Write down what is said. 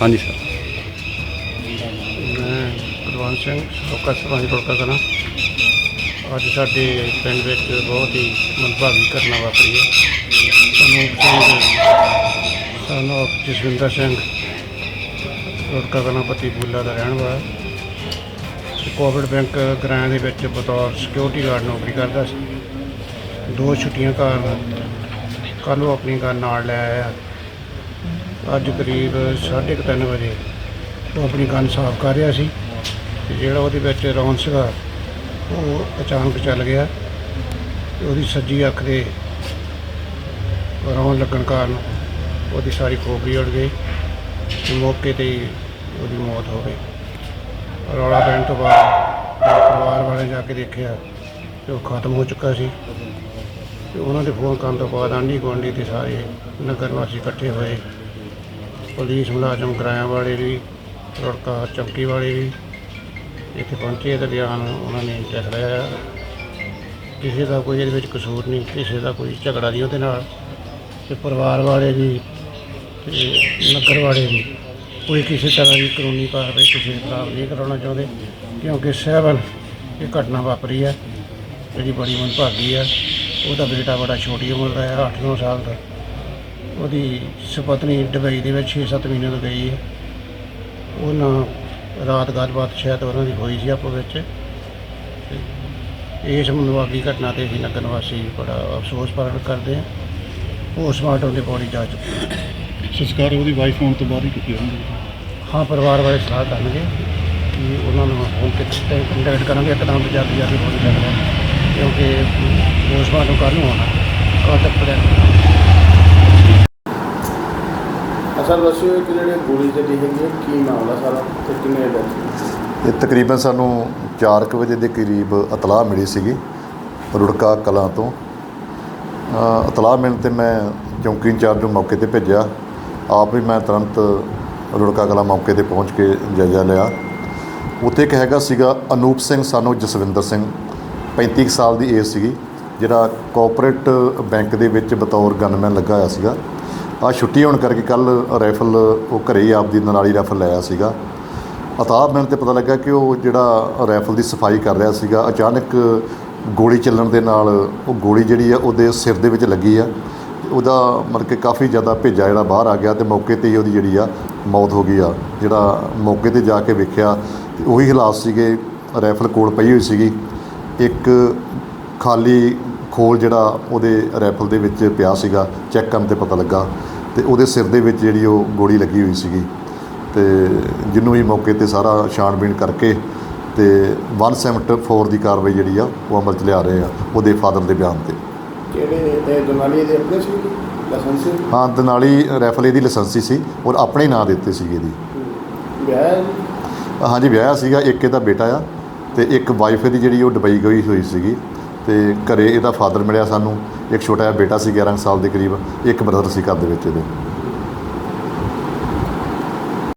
ਹਾਂਜੀ, ਸਰ। ਮੈਂ ਕੁਲਵੰਤ ਸਿੰਘ, ਲੋਕਾ ਸਰਪੰਚ ਰੋਕਾ ਕਰਾਂ ਅੱਜ ਸਾਡੇ ਪਿੰਡ ਵਿੱਚ ਬਹੁਤ ਹੀ ਮੰਦਭਾਗੀ ਘਟਨਾ ਵਾਪਰੀ ਹੈ। ਅਨੂਪ ਸਿੰਘ ਸਾਨੂੰ ਜਸਵਿੰਦਰ ਸਿੰਘ ਰੋਕਾ ਕਰਾਂ ਪਤੀ ਬੁੱਲਾ ਦਾ ਰਹਿਣ ਵਾਲਾ। ਕੋਵਿਡ ਬੈਂਕ ਗ੍ਰਾਂ ਦੇ ਵਿੱਚ ਬਤੌਰ ਸਿਕਿਉਰਿਟੀ ਗਾਰਡ ਨੌਕਰੀ ਕਰਦਾ ਸੀ। ਦੋ ਛੁੱਟੀਆਂ ਕਾਰਨ ਕੱਲ੍ਹ ਉਹ ਆਪਣੀ ਕਾਰ ਨਾਲ ਲੈ ਆਇਆ। ਅੱਜ ਕਰੀਬ 3:30 ਵਜੇ ਉਹ ਆਪਣੀ ਗਨ ਸਾਫ਼ ਕਰ ਰਿਹਾ ਸੀ ਤੇ ਜਿਹੜਾ ਉਹਦੇ ਵਿੱਚ ਰੌਣ ਸੀਗਾ, ਉਹ ਅਚਾਨਕ ਚੱਲ ਗਿਆ ਤੇ ਉਹਦੀ ਸੱਜੀ ਅੱਖ ਦੇ ਰੌਣ ਲੱਗਣ ਕਾਰਨ ਉਹਦੀ ਸਾਰੀ ਖੋਪੜੀ ਉੜ ਗਈ ਤੇ ਮੌਕੇ ਤੇ ਹੀ ਉਹਦੀ ਮੌਤ ਹੋ ਗਈ। ਰੌਲਾ ਪੈਣ ਤੋਂ ਬਾਅਦ ਪਰਿਵਾਰ ਵਾਲੇ ਜਾ ਕੇ ਦੇਖਿਆ ਤੇ ਉਹ ਖਤਮ ਹੋ ਚੁੱਕਾ ਸੀ ਤੇ ਉਹਨਾਂ ਦੇ ਫੋਨ ਕਰਨ ਤੋਂ ਬਾਅਦ ਆਂਢੀ ਗੁਆਂਢੀ ਤੇ ਸਾਰੇ ਨਗਰ ਵਾਸੀ ਇਕੱਠੇ ਹੋਏ ਪੁਲਿਸ ਮੁਲਾਜ਼ਮ ਕਿਰਾਇਆ ਵਾਲੇ ਵੀ, ਰੜਕਾ ਚੌਕੀ ਵਾਲੇ ਵੀ ਇੱਥੇ ਪਹੁੰਚੇ ਤੇ ਬਿਆਨ ਉਹਨਾਂ ਨੇ ਲਿਖ ਲਿਆ ਕਿਸੇ ਦਾ ਕੋਈ ਇਹਦੇ ਵਿੱਚ ਕਸੂਰ ਨਹੀਂ, ਕਿਸੇ ਦਾ ਕੋਈ ਝਗੜਾ ਨਹੀਂ ਉਹਦੇ ਨਾਲ। ਤੇ ਪਰਿਵਾਰ ਵਾਲੇ ਵੀ ਤੇ ਨਗਰ ਵਾਲੇ ਵੀ ਕੋਈ ਕਿਸੇ ਤਰ੍ਹਾਂ ਦੀ ਕਾਨੂੰਨੀ ਕਾਰਵਾਈ ਕਿਸੇ ਦੇ ਖਿਲਾਫ ਨਹੀਂ ਕਰਾਉਣਾ ਚਾਹੁੰਦੇ, ਕਿਉਂਕਿ ਸਹਿਬਨ ਇਹ ਘਟਨਾ ਵਾਪਰੀ ਹੈ ਜਿਹੜੀ ਬੜੀ ਮੰਦਭਾਗੀ ਹੈ ਉਹਦਾ ਬੇਟਾ ਬੜਾ ਛੋਟੀ ਉਮਰ ਦਾ ਹੈ 8-9 ਸਾਲ ਦਾ। ਉਹਦੀ ਸੁਪਤਨੀ ਦੁਬਈ ਦੇ ਵਿੱਚ 6-7 ਮਹੀਨੇ ਤੋਂ ਗਈ ਹੈ। ਉਹਨਾਂ ਰਾਤ ਗੱਲਬਾਤ ਸ਼ਾਇਦ ਉਹਨਾਂ ਦੀ ਹੋਈ ਸੀ ਆਪੋ ਵਿੱਚ। ਇਸ ਮਨਵਾਗੀ ਘਟਨਾ ਤੇ ਅਸੀਂ ਨਗਰ ਵਾਸੀ ਬੜਾ ਅਫਸੋਸ ਪ੍ਰਗਟ ਕਰਦੇ ਹਾਂ। ਪੋਸਟਮਾਰਟਮ ਦੀ ਬੋਡੀ ਜਾ ਚੁੱਕੀ ਸੰਸਕਾਰ ਉਹਦੀ ਵਾਈਫ ਹੋਣ ਤੋਂ ਬਾਅਦ ਹੀ ਕੀਤੀ ਹੋਣੀ ਹਾਂ ਪਰਿਵਾਰ ਵਾਲੇ ਸਲਾਹ ਕਰਨਗੇ ਕਿ ਉਹਨਾਂ ਨੂੰ ਫੋਨ ਕਿਤੇ ਕੰਟੈਕਟ ਕਰਾਂਗੇ ਇੱਕਦਮ ਜਲਦੀ ਜਲਦੀ ਬੋਡੀ ਲੱਗਦਾ ਕਿਉਂਕਿ ਪੋਸਟਮਾਰਟਮ ਕੱਲ੍ਹ ਨੂੰ ਆਉਣਾ ਕੱਲ੍ਹ ਤੱਕ ਪੜਿਆ ਅਸਲ ਦੱਸਿਓ ਕਿ ਜਿਹੜੇ ਗੋਲੀ ਚੱਲੀ ਹੈਗੀ ਹੈ ਕੀ ਮਾਮਲਾ ਸਾਰਾ ਤੇ ਕਿੰਨੇ ਡੈਥ ਇਹ ਤਕਰੀਬਨ ਸਾਨੂੰ 4:00 ਵਜੇ ਦੇ ਕਰੀਬ ਇਤਲਾਹ ਮਿਲੀ ਸੀਗੀ ਰੁੜਕਾ ਕਲਾਂ ਤੋਂ। ਅ, ਇਤਲਾਹ ਮਿਲਣ ਤੇ ਮੈਂ ਚੌਂਕੀ ਇੰਚਾਰਜ ਨੂੰ ਮੌਕੇ ਤੇ ਭੇਜਿਆ। ਆਪ ਵੀ ਮੈਂ ਤੁਰੰਤ ਰੁੜਕਾ ਕਲਾਂ ਮੌਕੇ ਤੇ ਪਹੁੰਚ ਕੇ ਜਾਇਜ਼ਾ ਲਿਆ। ਉੱਥੇ ਇੱਕ ਹੈਗਾ ਸੀਗਾ ਅਨੂਪ ਸਿੰਘ ਸਾਨੂੰ ਜਸਵਿੰਦਰ ਸਿੰਘ 35 ਕੁ ਸਾਲ ਦੀ ਏਜ ਸੀਗੀ ਜਿਹੜਾ ਕੋਆਪਰੇਟ ਬੈਂਕ ਦੇ ਵਿੱਚ ਬਤੌਰ ਗਨਮੈਨ ਲੱਗਾ ਹੋਇਆ ਸੀਗਾ। ਆ ਛੁੱਟੀ ਹੋਣ ਕਰਕੇ ਕੱਲ ਰਾਈਫਲ ਉਹ ਘਰੇ ਹੀ ਆਪਦੀ ਨਾਲੀ ਰਾਈਫਲ ਲਾਇਆ ਸੀਗਾ। ਅਤਾਬ ਮੈਨੂੰ ਤੇ ਪਤਾ ਲੱਗਾ ਕਿ ਉਹ ਜਿਹੜਾ ਰਾਈਫਲ ਦੀ ਸਫ਼ਾਈ ਕਰ ਰਿਹਾ ਸੀਗਾ, ਅਚਾਨਕ ਗੋਲੀ ਚੱਲਣ ਦੇ ਨਾਲ ਉਹ ਗੋਲੀ ਜਿਹੜੀ ਆ ਉਹਦੇ ਸਿਰ ਦੇ ਵਿੱਚ ਲੱਗੀ ਆ। ਉਹਦਾ ਮਤਲਬ ਕਿ ਕਾਫੀ ਜ਼ਿਆਦਾ ਭੇਜਾ ਜਿਹੜਾ ਬਾਹਰ ਆ ਗਿਆ ਤੇ ਮੌਕੇ ਤੇ ਹੀ ਉਹਦੀ ਜਿਹੜੀ ਆ ਮੌਤ ਹੋ ਗਈ ਆ। ਜਿਹੜਾ ਮੌਕੇ ਤੇ ਜਾ ਕੇ ਵੇਖਿਆ ਤੇ ਉਹੀ ਹਾਲਾਤ ਸੀਗੇ ਰਾਈਫਲ ਕੋਲ ਪਈ ਹੋਈ ਸੀਗੀ। ਇੱਕ ਖਾਲੀ ਖੋਲ ਜਿਹੜਾ ਉਹਦੇ ਰਾਈਫਲ ਦੇ ਵਿੱਚ ਪਿਆ ਸੀਗਾ ਚੈੱਕ ਕਰਨ ਤੇ ਪਤਾ ਲੱਗਾ ਤੇ ਉਹਦੇ ਸਿਰ ਦੇ ਵਿੱਚ ਜਿਹੜੀ ਉਹ ਗੋਲੀ ਲੱਗੀ ਹੋਈ ਸੀਗੀ। ਤੇ ਜਿਹਨੂੰ ਵੀ ਮੌਕੇ ਤੇ ਸਾਰਾ ਛਾਣਬੀਣ ਕਰਕੇ ਤੇ 174 ਦੀ ਕਾਰਵਾਈ ਜਿਹੜੀ ਆ ਉਹ ਅਮਲ ਚ ਲਿਆ ਰਹੇ ਆ ਉਹਦੇ ਫਾਦਰ ਦੇ ਬਿਆਨ ਤੇ। ਕਿਹੜੇ ਇਹ ਦੁਨਾਲੀ ਦੇ ਆਪਣੇ ਸੀ ਲਾਇਸੈਂਸ? ਹਾਂ ਦਨਾਲੀ ਰਾਈਫਲ ਇਹਦੀ ਲਾਇਸੈਂਸੀ ਸੀ ਔਰ ਆਪਣੇ ਨਾਂ ਦੇ ਉੱਤੇ ਸੀਗੀ ਇਹਦੀ। ਵਿਆਹ? ਹਾਂਜੀ ਵਿਆਹਿਆ ਸੀਗਾ ਇੱਕ ਇਹਦਾ ਬੇਟਾ ਆ ਤੇ ਇੱਕ ਵਾਈਫ ਇਹਦੀ ਜਿਹੜੀ ਉਹ ਦੁਬਈ ਗਈ ਹੋਈ ਸੀਗੀ। ਤੇ ਘਰੇ ਇਹਦਾ ਫਾਦਰ ਮਿਲਿਆ ਸਾਨੂੰ। ਇੱਕ ਛੋਟਾ ਜਿਹਾ ਬੇਟਾ ਸੀ 11 ਸਾਲ ਦੇ ਕਰੀਬ। ਇੱਕ ਬ੍ਰਦਰ ਸੀ ਘਰ ਦੇ ਵਿੱਚ ਇਹਦੇ।